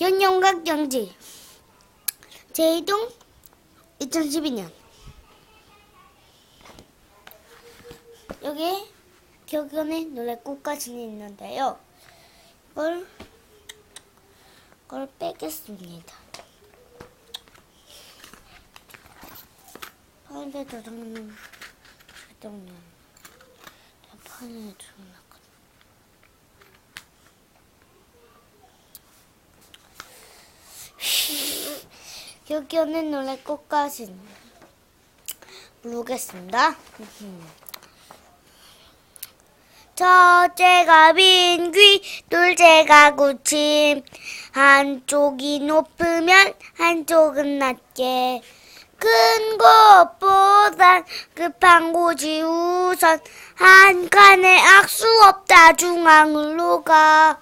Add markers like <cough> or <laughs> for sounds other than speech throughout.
현영각 경지 제2동 2012년 여기 격연의 노래 꽃가진이 있는데요. 이걸 이걸 빼겠습니다. 파인드 저장면 저장면 파인드 저장면 여기 오는 노래 꽃가진 부르겠습니다. <laughs> 첫째가 빈귀, 둘째가 구침, 한쪽이 높으면 한쪽은 낮게. 큰 것보단 급한 곳이 우선 한 칸에 악수 없다 중앙으로 가.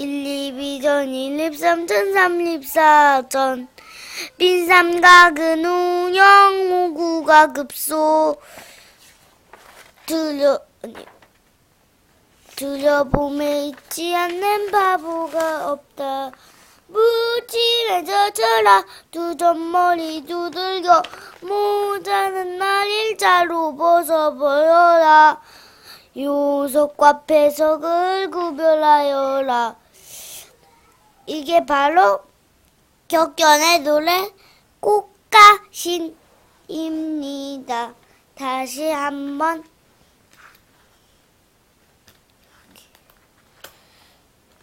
1, 2, 2전, 1, 2, 3전, 3, 2, 4전. 빈삼각은 운영, 오구가 급소. 들려, 아니, 들여봄에 있지 않는 바보가 없다. 무침에서 쳐라, 두 점머리 두들겨, 모자는 날 일자로 벗어버려라. 요석과 배석을 구별하여라. 이게 바로 격견의 노래 꽃가신입니다. 다시 한번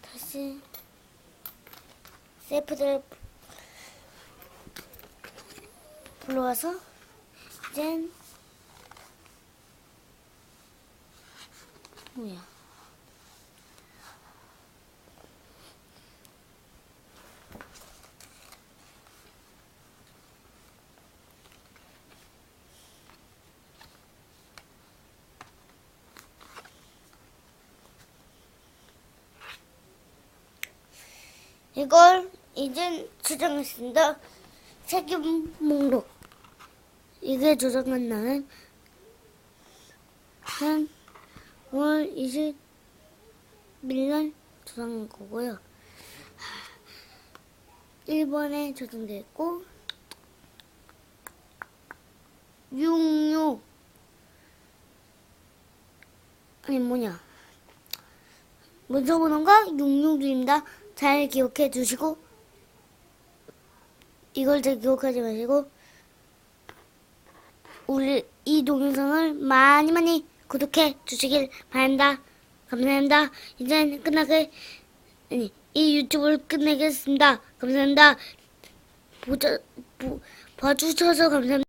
다시 세프들 불러와서 이젠 뭐야? 이걸 이제 저장했습니다. 책임 목록. 이게 저장한 날은 한 5월 20일날 저장한 거고요. 1번에 저장되어 있고 66 아니 뭐냐 문서 번호가 66입니다. 잘 기억해 주시고 이걸 잘 기억하지 마시고 우리 이 동영상을 많이 많이 구독해 주시길 바랍니다. 감사합니다. 이제 끝나게 아니 이 유튜브를 끝내겠습니다. 감사합니다. 보자 보, 봐주셔서 감사합니다.